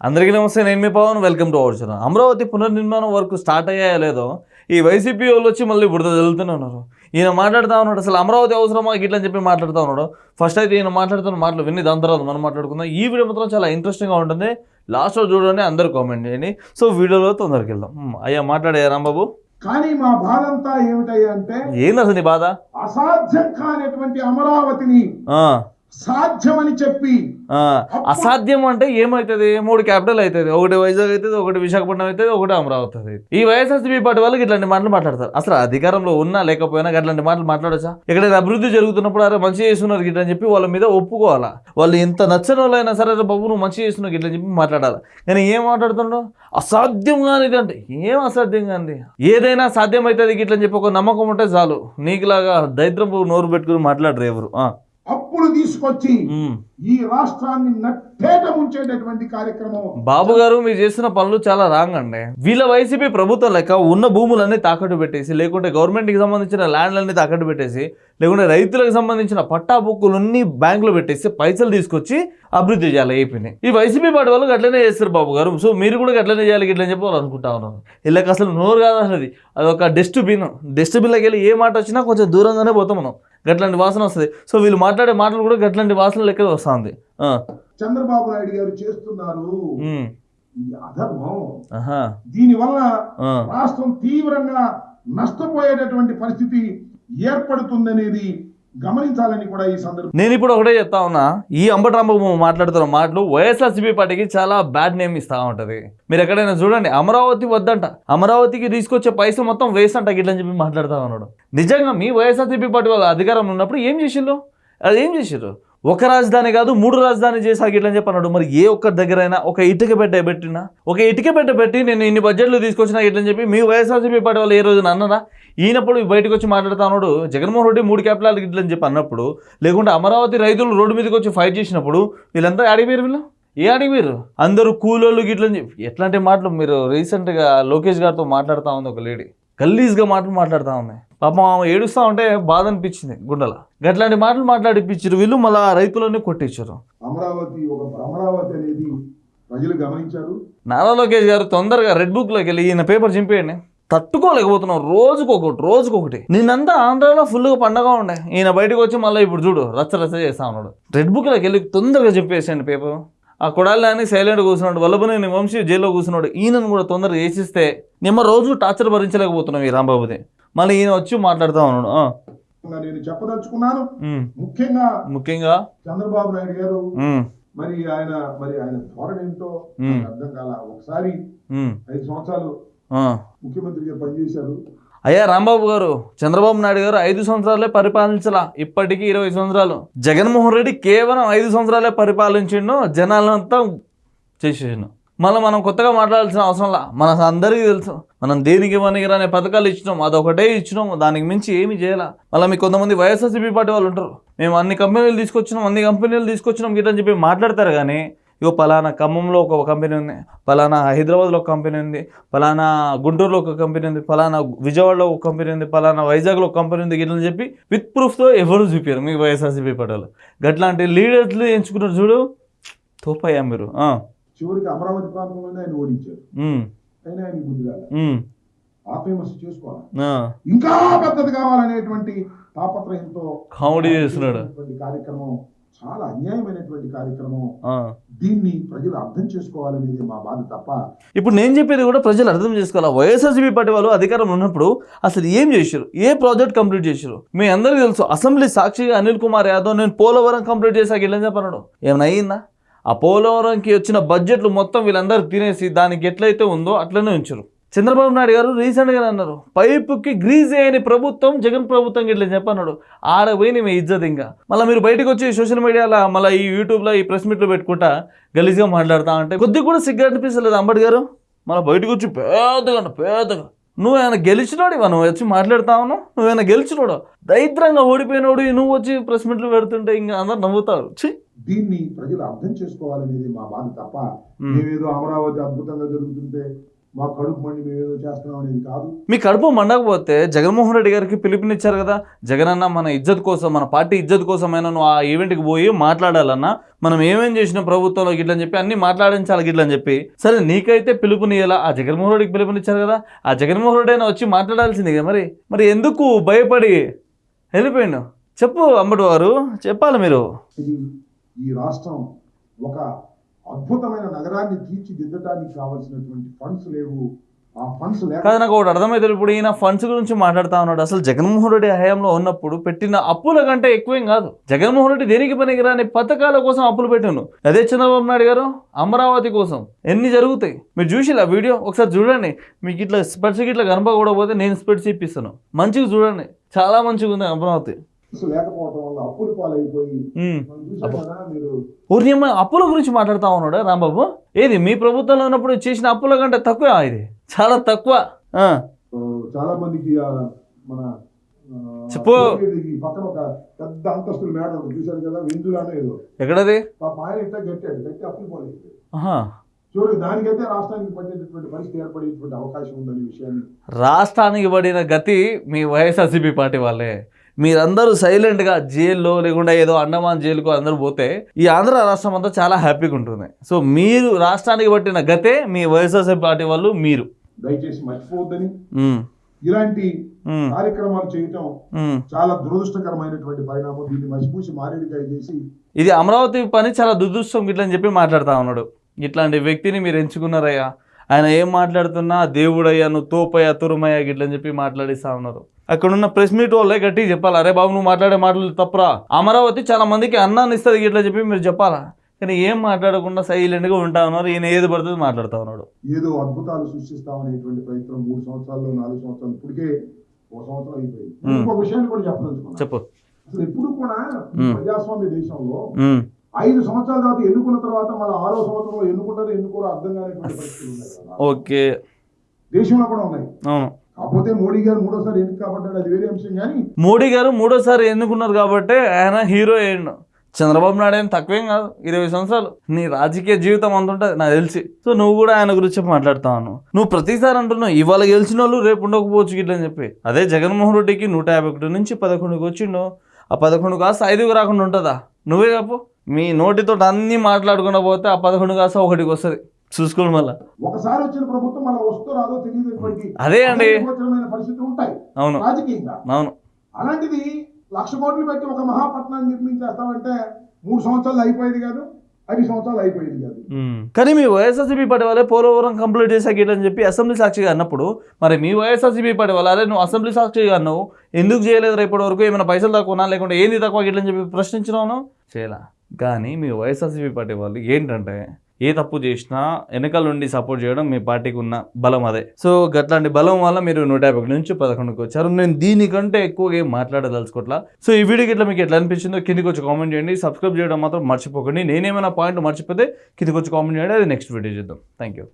అందరికీ నమస్తే నేను మీ Pawan. Welcome to our channel Amaravati పునర్నిర్మాణం వర్క్ స్టార్ట్ అయ్యాయో లేదో ఈ వైసీపీ వాళ్ళు వచ్చి మళ్ళీ బుడద చల్లుతూనే ఉన్నారు. ఈయన మాట్లాడుతూ ఉన్నాడు అసలు అమరావతి అవసరమా గిట్ల అని చెప్పి మాట్లాడుతూ ఉన్నాడు. ఫస్ట్ అయితే ఈయన మాట్లాడుతున్న మాటలు విని దాని తర్వాత మనం మాట్లాడుకుందాం. ఈ వీడియో మాత్రం చాలా ఇంట్రెస్టింగ్గా ఉంటుంది. లాస్ట్లో చూడండి అందరూ కామెంట్ చేయండి. సో వీడియోలో తొందరకి వెళ్దాం. అయ్యా మాట్లాడాయా రాంబాబు. కానీ మా బాధ అంతా ఏమిటయ్యా అంటే ఏంది అసలు బాధ? అసాధ్యం కానటువంటి అమరావతిని ఆ, సాధ్యమని చెప్పి ఆ, అసాధ్యం అంటే ఏమవుతుంది మూడు క్యాపిటల్ అవుతుంది ఒకటి వైజాగ్ అవుతుంది ఒకటి విశాఖపట్నం అవుతుంది ఒకటి అమరావతి అవుతుంది ఈ వైఎస్ఆర్సీపీ పార్టీ వాళ్ళకి ఇట్లాంటి మాటలు మాట్లాడతారు. అసలు అధికారంలో ఉన్నా లేకపోయినా అట్లాంటి మాటలు మాట్లాడచ్చా? ఎక్కడైనా అభివృద్ధి జరుగుతున్నప్పుడు అరే మంచి చేస్తున్నారు గిట్ల అని చెప్పి వాళ్ళ మీద ఒప్పుకోవాలా? వాళ్ళు ఎంత నచ్చని వాళ్ళైనా సరే "అరే బాబు నువ్వు మంచి చేస్తున్నావు గిట్ల అని చెప్పి మాట్లాడాలి? కానీ ఏం మాట్లాడుతున్నావు అసాధ్యం కానిది అంటే ఏం అసాధ్యం కానిది? ఏదైనా సాధ్యం అవుతుంది గిట్ల అని చెప్పి ఒక నమ్మకం ఉంటే చాలు. నీకులాగా దరిద్రపు నోరు పెట్టుకుని మాట్లాడరు ఎవరు. అప్పులు తీసుకొచ్చి. ఈ రాష్ట్రాన్ని నట్టేట ముంచేటటువంటి కార్యక్రమం. బాబు గారు మీరు చేస్తున్న పనులు చాలా రాంగ్ అండి. వీళ్ళ వైసీపీ ప్రభుత్వం లెక్క ఉన్న భూములన్నీ తాకట్టు పెట్టేసి లేకుంటే గవర్నమెంట్కి సంబంధించిన ల్యాండ్లన్నీ తాకట్టు పెట్టేసి లేకుంటే రైతులకు సంబంధించిన పట్టా బుక్కులన్నీ బ్యాంకులో పెట్టేసి పైసలు తీసుకొచ్చి అభివృద్ధి చేయాలి ఏపీని. ఈ వైసీపీ పార్టీ వాళ్ళు అట్లనే చేస్తారు బాబు గారు. సో మీరు కూడా అట్లనే చేయాలి ఇట్లని చెప్పి వాళ్ళు అనుకుంటా ఉన్నారు వీళ్ళకి అసలు నోరు కాదు అసలు అది అదొక డస్ట్బిన్ డస్ట్బిన్లోకి వెళ్ళి ఏ మాట వచ్చినా కొంచెం దూరంగానే పోతాం మనం. గట్లాంటి వాసన వస్తుంది. సో వీళ్ళు మాట్లాడే మాటలు కూడా గట్లాంటి వాసన లెక్క వస్తుంది. చంద్రబాబు నాయుడు గారు చేస్తున్నారు అధర్మం. దీని వల్ల ఆ. రాష్ట్రం తీవ్రంగా నష్టపోయేటటువంటి పరిస్థితి ఏర్పడుతుందనేది గమనించాలని కూడా ఈ సందర్భం నేను ఇప్పుడు ఒకటే చెప్తా ఉన్నా ఈ అంబటరాంబాబు మాట్లాడుతున్న మాటలు వైఎస్ఆర్సీపీ పార్టీకి చాలా బ్యాడ్ నేమ్ ఇస్తా ఉంటది. మీరు ఎక్కడైనా చూడండి అమరావతి వద్దంట. అమరావతికి తీసుకొచ్చే పైసలు మొత్తం వేస్ట్ అంట గిట్లని చెప్పి మాట్లాడతా ఉన్నాడు. నిజంగా మీ వైఎస్ఆర్సీపీ పార్టీ వాళ్ళ అధికారంలో ఉన్నప్పుడు ఏం చేసిండ్రు అది ఏం చేసిర్రు ఒక రాజధాని కాదు మూడు రాజధాని చేసా గిట్లని చెప్పి అన్నాడు. మరి ఏ ఒక్కరి దగ్గరైనా ఒక ఇటుక పెట్ట పెట్టినా ఒక ఇటుక పెట్ట పెట్టి నేను ఇన్ని బడ్జెట్లు తీసుకొచ్చినా ఇట్లని చెప్పి మీ వైఎస్ఆర్సీపీ పార్టీ వాళ్ళు ఏ రోజున అన్నారా ఈయనప్పుడు బయటకు వచ్చి మాట్లాడుతా జగన్మోహన్ రెడ్డి మూడు క్యాపిటల్ గిట్లని చెప్పి అన్నప్పుడు లేకుంటే అమరావతి రైతులు రోడ్డు మీదకి వచ్చి ఫైట్ చేసినప్పుడు వీళ్ళంతా అడిగిపోయారు వీళ్ళు? ఏ అడిగిపోయారు అందరూ కూలోళ్ళు గిట్లని చెప్పి ఎట్లాంటి మాటలు మీరు రీసెంట్గా లోకేష్ గారితో మాట్లాడుతూ ఉంది ఒక లేడీ. గల్లీజ్గా మాటలు మాట్లాడుతూ ఉంది పాపం ఆమె ఏడుస్తూ ఉంటే బాధ అనిపించింది గుండెల. గట్లాంటి మాటలు మాట్లాడిపించారు వీళ్ళు మళ్ళీ రైతులన్నీ కొట్టించారు అమరావతి ఒక అమరావతి అనేది ప్రజలు గమనించారు. నారా లోకేష్ గారు తొందరగా రెడ్ బుక్లోకి వెళ్ళి ఈయన పేపర్ చింపేయండి. తట్టుకోలేకపోతున్నాం. రోజుకొకటి రోజుకొకటి నిన్నంతా ఆంధ్రాలో ఫుల్గా పండగ ఉండే. ఈయన బయటకు వచ్చి మళ్ళీ ఇప్పుడు చూడు రచ్చ రచ్చ చేస్తా ఉన్నాడు. రెడ్ బుక్లోకి వెళ్ళి తొందరగా చింపేసేయండి పేపర్. ఆ కొడాలని సైలెంట్ కూర్చున్నాడు. వల్లభనేని వంశీ జైల్లో కూర్చున్నాడు. ఈయనను కూడా తొందరగా వేసిస్తే నిమ్మ రోజు టార్చర్ భరించలేకపోతున్నాం ఈ రాంబాబుది. మళ్ళీ ఈయన వచ్చి మాట్లాడుతూ ఉన్నాడు నేను చెప్పదలుచుకున్నాను. ముఖ్యంగా ముఖ్యంగా? చంద్రబాబు నాయుడు గారు మరి ఆయన మరి ఆయన ధోరణి ఏంటో అర్థం కాల. ఒకసారి ఐదు సంవత్సరాలు. ముఖ్యమంత్రిగా పనిచేశారు. అయ్యా రాంబాబు గారు చంద్రబాబు నాయుడు గారు ఐదు సంవత్సరాలే పరిపాలించలా. ఇప్పటికీ ఇరవై సంవత్సరాలు. జగన్మోహన్ రెడ్డి కేవలం ఐదు సంవత్సరాలే పరిపాలించిండు జనాలంతా చేసేసిండు. మళ్ళీ మనం కొత్తగా మాట్లాడాల్సిన అవసరంలా మన అందరికీ తెలుసు. మనం దేనికి పనికిరానే పథకాలు ఇచ్చినాం. అదొకటే ఇచ్చినాం. దానికి మించి ఏమి చేయాల? మళ్ళీ మీకు కొంతమంది వైఎస్ఆర్సీపీ పార్టీ వాళ్ళు ఉంటారు. మేము అన్ని కంపెనీలు తీసుకొచ్చినాం. అన్ని కంపెనీలు తీసుకొచ్చినాం. గిట్ల అని చెప్పి మాట్లాడతారు కానీ ఇగో పలానా ఖమ్మంలో ఒక కంపెనీ ఉంది. పలానా హైదరాబాద్లో ఒక కంపెనీ ఉంది. పలానా గుంటూరులో ఒక కంపెనీ ఉంది. పలానా విజయవాడలో ఒక కంపెనీ ఉంది. పలానా వైజాగ్లో ఒక కంపెనీ ఉంది. గిట్లని చెప్పి విత్ ప్రూఫ్తో ఎవరు చూపారు మీ వైఎస్ఆర్సీపీ పట్టాలు గట్లాంటి లీడర్లు ఎంచుకున్నారు చూడు. తోపయ్యా మీరు. చివరికి అమరావతి ప్రాంతంలోనే ఆయన ఓడించారు అయినా ఆయన బుద్ధి రాలే. ఉమ్, ఆత్మవిమర్శ చేసుకోవాలి. ఆ, ఇంకా పెద్దది కావాలనేటువంటి తాపత్రయంతో కామెడీ చేస్తున్నాడు. కార్యక్రమం చాలా అన్యాయమైనటువంటి కార్యక్రమం ఆ. దీన్ని ప్రజలు అర్థం చేసుకోవాలనేది మా బాధ తప్ప ఇప్పుడు నేను చెప్పేది కూడా ప్రజలు అర్థం చేసుకోవాలి? వైఎస్ఆర్సీపీ పార్టీ వాళ్ళు అధికారంలో ఉన్నప్పుడు అసలు ఏం చేశారు? ఏ ప్రాజెక్ట్ కంప్లీట్ చేశారు? మీ అందరికీ తెలుసు అసెంబ్లీ సాక్షిగా అనిల్ కుమార్ యాదవ్ నేను పోలవరం కంప్లీట్ చేశాక వెళ్ళని చెప్పన్నాడు ఏమైనా అయ్యిందా? ఆ పోలవరంకి వచ్చిన బడ్జెట్లు మొత్తం వీళ్ళందరూ తినేసి దానికి ఎట్లయితే ఉందో అట్లనే ఉంచరు. చంద్రబాబు నాయుడు గారు రీసెంట్గా అన్నారు పైపుకి గ్రీజ్ అయ్యని ప్రభుత్వం జగన్ ప్రభుత్వం ఇట్లా చెప్పన్నాడు ఆడ పోయి మీ ఇజ్జత్ ఇంకా. మళ్ళీ మీరు బయటకు వచ్చి సోషల్ మీడియాలో మళ్ళీ ఈ యూట్యూబ్లో ఈ ప్రెస్ మీట్లు పెట్టుకుంటా గలీజ్గా మాట్లాడుతా అంటే కొద్దిగా కూడా సిగ్గు అనిపిస్తలేదు అంబటి గారు. మళ్ళీ బయటకు వచ్చి పెద్దగా పేదగా పెద్దగా. నువ్వేమైనా గెలిచినోడు ఇవా నువ్వు వచ్చి మాట్లాడుతా ఉన్నావు? నువ్వేమైనా గెలిచినోడు? దరిద్రంగా ఓడిపోయినోడు నువ్వు వచ్చి ప్రెస్ మీట్లు పెడుతుంటే ఇంకా అందరు నవ్వుతారు. ఛీ. దీన్ని ప్రజలు అర్థం చేసుకోవాలనేది మా బాధ తప్ప మ్మ్. మేమేదో అమరావతి అద్భుతంగా జరుగుతుంటే మా కడుపు మండి మేము ఏదో చేస్తున్నాం అనేది కాదు. మీ కడుపు మండకపోతే జగన్మోహన్ రెడ్డి గారికి పిలుపునిచ్చారు కదా? జగన్ అన్న మన ఇజ్జత్ కోసం మన పార్టీ ఇజ్జత్ కోసమైనా నువ్వు ఆ ఈవెంట్కి పోయి మాట్లాడాలన్నా మనం ఏమేం చేసిన ప్రభుత్వంలో గిట్లని చెప్పి అన్ని మాట్లాడించాలి గిట్లని చెప్పి. సరే నీకైతే పిలుపునియ్యాలా? ఆ జగన్మోహన్ రెడ్డికి పిలుపునిచ్చారు కదా? ఆ జగన్మోహన్ రెడ్డి అయినా వచ్చి మాట్లాడాల్సింది కదా మరి? మరి ఎందుకు భయపడి? వెళ్ళిపోయిండు. చెప్పు అంబటి వారు చెప్పాలి మీరు. ఈ రాష్ట్రం ఒక అద్భుతమైన నగరాన్ని తీర్చిదిద్దడానికి కావలసినటువంటి ఫండ్స్ లేవు. ఆ ఫండ్స్ కాదు నాకు ఒకటి అర్థమైతే ఇప్పుడు ఈయన ఫండ్స్ గురించి మాట్లాడుతా ఉన్నాడు. అసలు జగన్మోహన్ రెడ్డి హయాంలో ఉన్నప్పుడు పెట్టిన అప్పుల కంటే ఎక్కువేం కాదు. జగన్మోహన్ రెడ్డి దేనికి పనికిరాని పథకాల కోసం అప్పులు పెట్టాను అదే చంద్రబాబు నాయుడు గారు అమరావతి కోసం. ఎన్ని జరుగుతాయి? మీరు చూసిలా వీడియో? ఒకసారి చూడండి. మీకు ఇట్లా స్పెట్స్ ఇట్లా కనపడకపోతే నేను స్పెట్స్ ఇప్పిస్తాను. మంచిగా చూడండి. చాలా మంచిగా ఉంది అమరావతి. లేకపోవడం వల్ల అప్పులు పాలైపోయి గురించి మాట్లాడుతా ఉన్నాడు రాంబాబు? ఏది మీ ప్రభుత్వంలో ఉన్నప్పుడు చేసిన అప్పుల కంటే తక్కువ ఇది? చాలా తక్కువ. చాలా మందికి మన చెప్పు. పక్కన ఒక పెద్ద అంతస్తుల మేడ చూశారు కదా ఏదో. ఎక్కడది? ఆయన గట్టాడు గట్టి అప్పులు చూడు దానికైతే రాష్ట్రానికి పట్టేటటువంటి పరిస్థితి ఏర్పడేటువంటి అవకాశం ఉందనే విషయాన్ని. రాష్ట్రానికి పడిన గతి మీ వైఎస్ఆర్సీపీ పార్టీ వాళ్ళే. మీరందరూ సైలెంట్గా జైల్లో లేకుండా ఏదో అండమాన్ జైలుకు అందరూ పోతే ఈ ఆంధ్ర రాష్ట్రం అంతా చాలా హ్యాపీగా ఉంటుంది. సో మీరు రాష్ట్రానికి పట్టిన గతే మీ వైఎస్ఆర్సీపీ పార్టీ వాళ్ళు మీరు. దయచేసి మర్చిపోవద్దని ఇలాంటి కార్యక్రమాలు చేయటం. చాలా దురదృష్టకరమైనటువంటి పరిణామం. దీన్ని మసిపూసి మారేడుకాయ చేసి ఇది అమరావతి పని చాలా దురదృష్టం ఇట్లా అని చెప్పి మాట్లాడుతా ఉన్నాడు. ఇట్లాంటి వ్యక్తిని మీరు ఎంచుకున్నారయ్యా. ఆయన ఏం మాట్లాడుతున్నా దేవుడయ్యా నువ్వు తోపయ్యా తురుమయ్యా గిట్లని చెప్పి మాట్లాడిస్తా ఉన్నారు. అక్కడ ఉన్న ప్రెస్ మీట్ వాళ్ళే గట్టిగా చెప్పాలి అరే బాబు నువ్వు మాట్లాడే మాటలు తప్పురా. అమరావతి చాలా మందికి అన్నాన్ని ఇస్తుంది గిట్లా చెప్పి మీరు చెప్పాలా? కానీ ఏం మాట్లాడకుండా సైలెంట్గా ఉంటా ఉన్నారు ఈయన ఏది పడుతుంది మాట్లాడుతూ ఉన్నాడు. ఏదో అద్భుతాలు సృష్టిస్తామనేటువంటి ప్రయత్నం మూడు సంవత్సరాల్లో నాలుగు సంవత్సరాలు ఇప్పటికే ఒక సంవత్సరం అయిపోయింది. ఇంకొక విషయాన్ని కూడా చెప్పదలుచుకున్నా. చెప్పు. అసలు ఎప్పుడు కూడా. ప్రజాస్వామ్య దేశంలో ఐదు సంవత్సరాల తర్వాత ఎన్నుకున్న తర్వాత మళ్ళీ ఆరో సంవత్సరంలో ఎన్నుకుంటారో ఎన్నుకోరో అర్థం కానిటువంటి పరిస్థితులు ఉన్నాయి. ఓకే. దేశంలో కూడా ఉన్నాయి. అవును. కాకపోతే మోడీ గారు మూడోసారి ఎన్నిక కాబట్టి అది వేరే అంశం. కానీ మోడీ గారు మూడోసారి ఎన్నుకున్నారు కాబట్టి ఆయన హీరో అయ్యిండు. చంద్రబాబు నాయుడు ఏం తక్కువేం కాదు. ఇరవై సంవత్సరాలు. నీ రాజకీయ జీవితం అంత ఉంటుంది. నాకు తెలిసి. సో నువ్వు కూడా ఆయన గురించి మాట్లాడుతావు నువ్వు ప్రతిసారి అంటున్నావు ఇవాళ గెలిచిన వాళ్ళు రేపు ఉండకపోవచ్చు గిట్ల అని చెప్పి. అదే జగన్మోహన్ రెడ్డికి నూట యాభై ఒకటి నుంచి పదకొండుకి వచ్చిండు. ఆ పదకొండు కాస్త ఐదుకు రాకుండా ఉంటుందా? నువ్వే చెప్పు. మీ నోటితో అన్నీ మాట్లాడుకున్న పోతే ఆ పదకొండు కాస్త ఒకటికి వస్తుంది. చూసుకోండి మళ్ళీ. ఒకసారి వచ్చిన ప్రభుత్వం మళ్ళీ వస్తూ రాదో తెలియదు అదే అండి. పరిస్థితులు ఉంటాయి. అవును. రాజకీయంగా. అవును. అలాంటిది లక్ష కోట్లు పెట్టి ఒక మహాపట్నాన్ని నిర్మించేస్తామంటే మూడు సంవత్సరాలు అయిపోయేది కాదు ఐదు సంవత్సరాలు అయిపోయేది కాదు. కానీ మీ వైఎస్ఆర్సీపీ పార్టీ వాళ్ళే పోలవరం కంప్లీట్ చేసాక అని చెప్పి అసెంబ్లీ సాక్షిగా అన్నప్పుడు మరి మీ వైఎస్ఆర్సీపీ పార్టీ వాళ్ళ అరే నువ్వు అసెంబ్లీ సాక్షిగా అన్నావు ఎందుకు చేయలేదు ఇప్పటి వరకు ఏమైనా పైసలు తక్కువనా లేకుంటే ఏంది తక్కువ గిట్లని చెప్పి ప్రశ్నించినావు చేయలా. కానీ మీ వైఎస్ఆర్సీపీ పార్టీ వాళ్ళు ఏంటంటే ఏ తప్పు చేసినా వెనకాల నుండి సపోర్ట్ చేయడం మీ పార్టీకి ఉన్న బలం అదే. సో గట్లాంటి బలం వల్ల మీరు నూట యాభై ఒకటి నుంచి పదకొండుకి వచ్చారు. నేను దీనికంటే ఎక్కువగా ఏం మాట్లాడదలుచుకోవట్లా సో ఈ వీడియోకి ఇట్లా మీకు ఎట్లా అనిపించిందో కిందికి వచ్చి కామెంట్ చేయండి. సబ్స్క్రైబ్ చేయడం మాత్రం మర్చిపోకండి. నేనేమైనా పాయింట్ మర్చిపోతే కిందికి వచ్చి కామెంట్ చేయండి. అది నెక్స్ట్ వీడియో చేద్దాం. Thank you